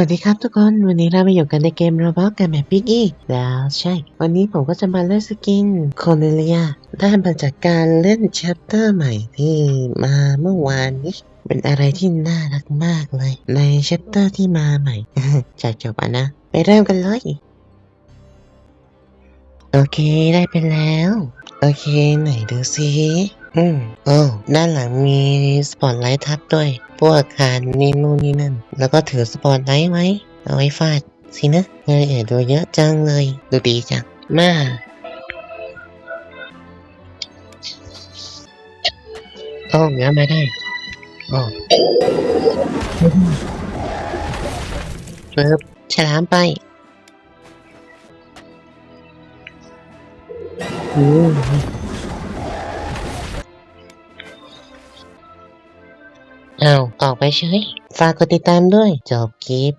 วัสดีครับทุกคน วันนี้เรามาอยู่กันในเกม Roblox กันแบบปิ๊กอีกแล้วใช่ วันนี้ผมก็จะมาเล่นสกินโคเนเลียได้มาจากการเล่นแชปเตอร์ใหม่ที่มาเมื่อวานนี้ เป็นอะไรที่น่ารักมากเลย ในแชปเตอร์ที่มาใหม่จะจบอะนะ ไปเริ่มกันเลย โอเคได้ไปแล้ว โอเค ไหนดูซิอืมโอ้ด้านหลังมีสปอตไลท์ทับด้วย พวกอาคารนี่นู่นนี่นั่น แล้วก็ถือสปอตไลท์ไว้เอาไว้ฟาดสินะเงยเอ๋ดูเยอะจังเลย ดูดีจัง มาโอ้งั้นมาได้โอ้เปิบฉลามไปอืม อ้าวออกไปเฉย ฝากกดติดตามด้วย จบคลิป